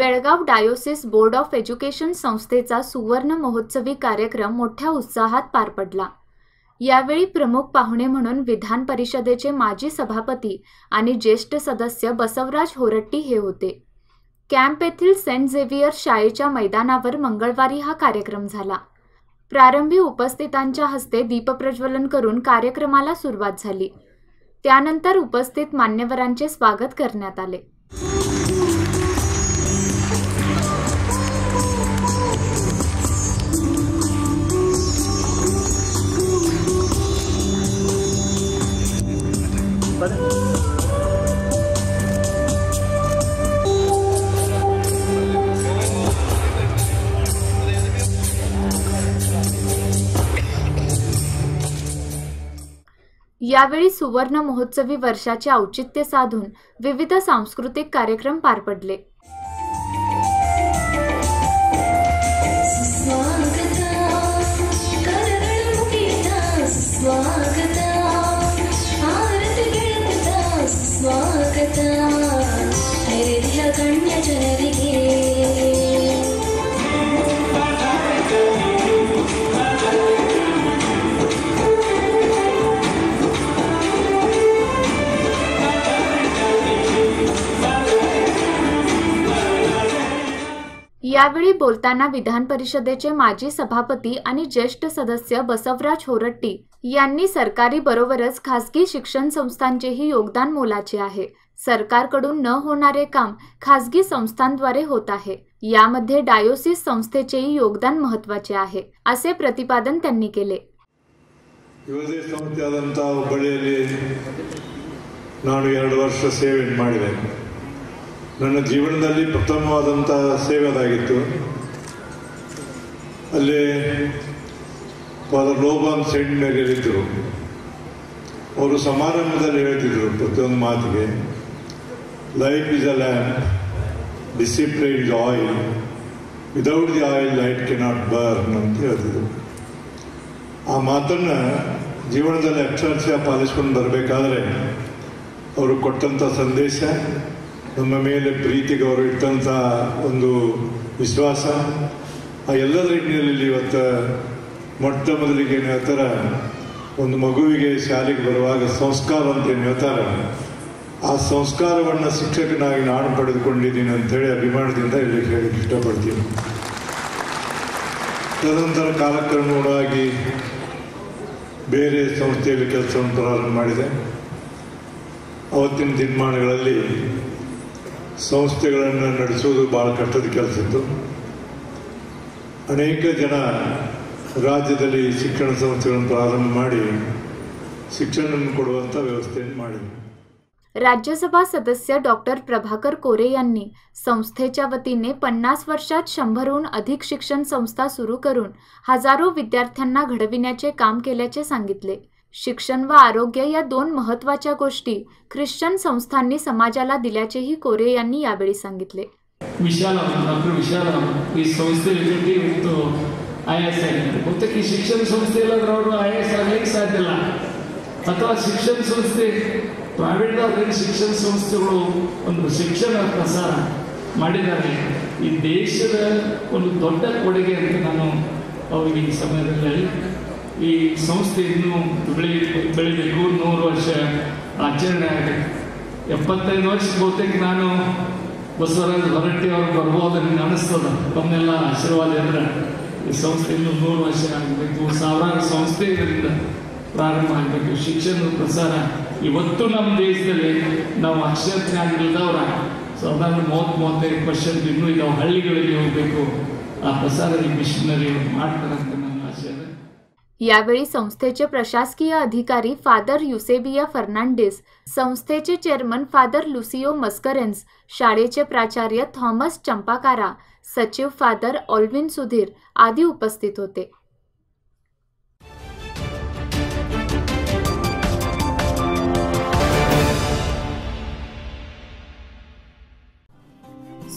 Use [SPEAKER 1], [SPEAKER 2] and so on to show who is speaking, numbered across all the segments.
[SPEAKER 1] Belgaum diocese board of education संस्थेचा सुवर्ण महोत्सवी कार्यक्रम मोठ्या उत्साहात पार पडला. यावेळी प्रमुख पाहुणे म्हणून विधान परिषदेचे माजी सभापती आणि ज्येष्ठ सदस्य बसवराज होरट्टी हे होते. कॅम्प येथील सेंट झेवियर शाळेच्या मैदानावर मंगळवारी हा कार्यक्रम झाला. प्रारंभी उपस्थितांच्या हस्ते दीपप्रज्वलन करून कार्यक्रमाला सुरुवात झाली. त्यानंतर उपस्थित मान्यवरांचे स्वागत करण्यात आले. यावेळी सुवर्ण महोत्सवी वर्षाचे औचित्य साधून विविध सांस्कृतिक कार्यक्रम पार पडले
[SPEAKER 2] स्वागತ
[SPEAKER 1] यावेळी बोलताना विधान परिषदेचे माजी सभापती आणि ज्येष्ठ सदस्य बसवराज होरट्टी यांनी सरकारी बरोबरच खासगी शिक्षण संस्थांचेही योगदान मोलाचे आहे सरकारकडून न होणारे काम खासगी संस्थांद्वारे होत आहे यामध्ये डायोसिस संस्थेचेही योगदान महत्वाचे आहे असे प्रतिपादन त्यांनी केले
[SPEAKER 3] ಯುವಜಯ ಸಂಸ್ಥೆಯಾದಂಥ ಹುಬ್ಬಳ್ಳಿಯಲ್ಲಿ ನಾನು ಎರಡು ವರ್ಷ ಸೇವೆ ಮಾಡಿದೆ ನನ್ನ ಜೀವನದಲ್ಲಿ ಪ್ರಥಮವಾದಂಥ ಸೇವೆ ಅದಾಗಿತ್ತು. ಅಲ್ಲಿ ಫಾದರ್ ಲೋಬಾನ್ ಸೆಂಟ್ನರಿಯಲ್ಲಿದ್ದರು ಅವರು ಸಮಾರಂಭದಲ್ಲಿ ಹೇಳ್ತಿದ್ರು ಪ್ರತಿಯೊಂದು ಮಾತಿಗೆ life is a lamp discipline is oil without the oil light cannot burn ಅಂತ ಹೇಳ್ತಿದ್ರು. ಆ ಮಾತನ್ನು ಜೀವನದಲ್ಲಿ ಅಕ್ಷರಶಃ ಪಾಲಿಸ್ಕೊಂಡು ಬರಬೇಕಾದ್ರೆ, ಅವರು ಕೊಟ್ಟಂಥ ಸಂದೇಶ ನಮ್ಮ ಮೇಲೆ ಪ್ರೀತಿಗೆ ಅವರು ಇಟ್ಟಂಥ ಒಂದು ವಿಶ್ವಾಸ, ಆ ಎಲ್ಲದರ ಹಿನ್ನೆಲೆಯಲ್ಲಿ ಇವತ್ತು ಮೊಟ್ಟ ಮೊದಲಿಗೆ ಏನು ಹೇಳ್ತಾರೆ ಒಂದು ಮಗುವಿಗೆ ಶಾಲೆಗೆ ಬರುವಾಗ ಸಂಸ್ಕಾರ ಅಂತ ಏನು ಹೇಳ್ತಾರೆ ಆ ಸಂಸ್ಕಾರವನ್ನು ಶಿಕ್ಷಕನಾಗಿ ನಾನು ಪಡೆದುಕೊಂಡಿದ್ದೀನಿ ಅಂತೇಳಿ ಅಭಿಮಾನದಿಂದ ಇಲ್ಲಿ ಹೇಳಕ್ಕೆ ಇಷ್ಟಪಡ್ತೀನಿ. ತದನಂತರ ಕಾಲಕ್ರಮವಾಗಿ ಬೇರೆ ಸಂಸ್ಥೆಯಲ್ಲಿ ಕೆಲಸವನ್ನು ಪ್ರಾರಂಭ ಮಾಡಿದೆ. ಅವತ್ತಿನ ದಿನಮಾನಗಳಲ್ಲಿ ಸಂಸ್ಥೆಗಳನ್ನು ನಡೆಸುವುದು ಭಾಳ ಕಷ್ಟದ ಕೆಲಸ ಇತ್ತು ಅನೇಕ ಜನ ರಾಜ್ಯದಲ್ಲಿ ಶಿಕ್ಷಣ ಸಂಸ್ಥೆಗಳನ್ನು ಪ್ರಾರಂಭ ಮಾಡಿ ಶಿಕ್ಷಣವನ್ನು ಕೊಡುವಂಥ ವ್ಯವಸ್ಥೆಯನ್ನು ಮಾಡಿದೆ
[SPEAKER 1] राज्यसभा सदस्य डॉक्टर प्रभाकर कोरे यांनी संस्थेच्या वतीने पन्नास वर्षात शंभरहून अधिक शिक्षण संस्था सुरू करून हजारो विद्यार्थ्यांना घडविण्याचे काम केल्याचे सांगितले शिक्षण व आरोग्य या दोन महत्त्वाच्या गोष्टी ख्रिश्चन संस्थांनी समाजाला दिल्याचेही कोरे यांनी यावेळी सांगितले
[SPEAKER 4] ವಿಶಾಲ ಡಾಕ್ಟರ್ ವಿಶಾಲ ಈ ಸಂಸ್ಥೆಯಲ್ಲಿ ಜೊತೆ ಇವತ್ತು ಐ ಎಸ್ ಆಗಿದ್ದಾರೆ ಬಹುತೇಕ ಈ ಶಿಕ್ಷಣ ಸಂಸ್ಥೆ ಇಲ್ಲಾಂದ್ರೆ ಅವರು ಐ ಎಸ್ ಆಗ್ಲಿಕ್ಕೆ ಸಾಧ್ಯ ಇಲ್ಲ ಅಥವಾ ಶಿಕ್ಷಣ ಸಂಸ್ಥೆ ಪ್ರೈವೇಟ್ ಶಿಕ್ಷಣ ಸಂಸ್ಥೆಗಳು ಒಂದು ಶಿಕ್ಷಣ ಪ್ರಸಾರ ಮಾಡಿದ್ದಾರೆ ಈ ದೇಶದ ಒಂದು ದೊಡ್ಡ ಕೊಡುಗೆ ಅಂತ ನಾನು ಅವರಿಗೆ ಈ ಸಮಯದಲ್ಲಿ ಹೇಳಿ ಈ ಸಂಸ್ಥೆ ಇನ್ನೂ ಬೆಳಿ ಬೆಳಿಬೇಕು ನೂರು ವರ್ಷ ಆಚರಣೆ ಆಗಬೇಕು ಎಪ್ಪತ್ತೈದು ವರ್ಷ ಬಹುತೇಕ ನಾನು ಬಸವರಾಜ ಹೊರಟ್ಟಿ ಅವರು ಬರ್ಬೋದು ನನಗೆ ಅನಿಸ್ತದ ತಮ್ಮೆಲ್ಲ ಆಶೀರ್ವಾದ ಇದ್ರೆ ಈ ಸಂಸ್ಥೆ ಇನ್ನೂ ನೂರು ವರ್ಷ ಆಗಬೇಕು. ಸಾವಿರಾರು ಸಂಸ್ಥೆ ಇದರಿಂದ ಪ್ರಾರಂಭ ಆಗಬೇಕು. ಶಿಕ್ಷಣದ ಪ್ರಸಾರ ಇವತ್ತು ನಮ್ಮ ದೇಶದಲ್ಲಿ ನಾವು ಅಕ್ಷರ ಇಲ್ದವ್ರ ಸಾಧಾರಣ ಮೂವತ್ತು, ಮೂವತ್ತೈದು ಪರ್ಸೆಂಟ್ ಇನ್ನೂ ಇದಾವೆ ಹಳ್ಳಿಗಳಿಗೆ ಹೋಗಬೇಕು. ಆ ಪ್ರಸಾರ ಈ ಮಿಷನರಿ ಮಾಡ್ತಾರೆ
[SPEAKER 1] यावेळी संस्थेचे प्रशासकीय अधिकारी फादर युसेबिया फर्नांडिस संस्थेचे चेअरमन फादर लुसिओ मस्करेन्स शाळेचे प्राचार्य थॉमस चंपाकारा सचिव फादर ऑल्विन सुधीर आदी उपस्थित होते.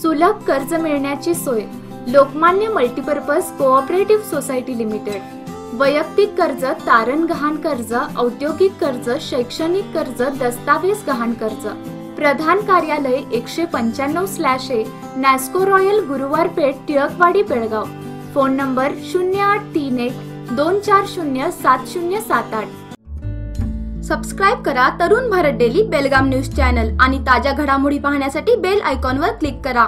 [SPEAKER 1] सुलभ कर्ज मिळण्याची सोय Lokmanya multipurpose cooperative society limited. वैयक्तिक कर्ज तारण गहाण कर्ज औद्योगिक कर्ज शैक्षणिक कर्ज दस्तावेज गहाण कर्ज. प्रधान कार्यालय एकशे पंच्याण्णव slash A Nasco royal Guruwar Peth Tilakwadi Belgaum. Phone number शून्य आठ तीन एक दोन चार शून्य सात शून्य सात आठ.
[SPEAKER 5] सबस्क्राईब करा Tarun Bharat daily Belgaum news channel आणि ताज्या घडामोडी पाहण्यासाठी बेल आयकॉनवर क्लिक करा.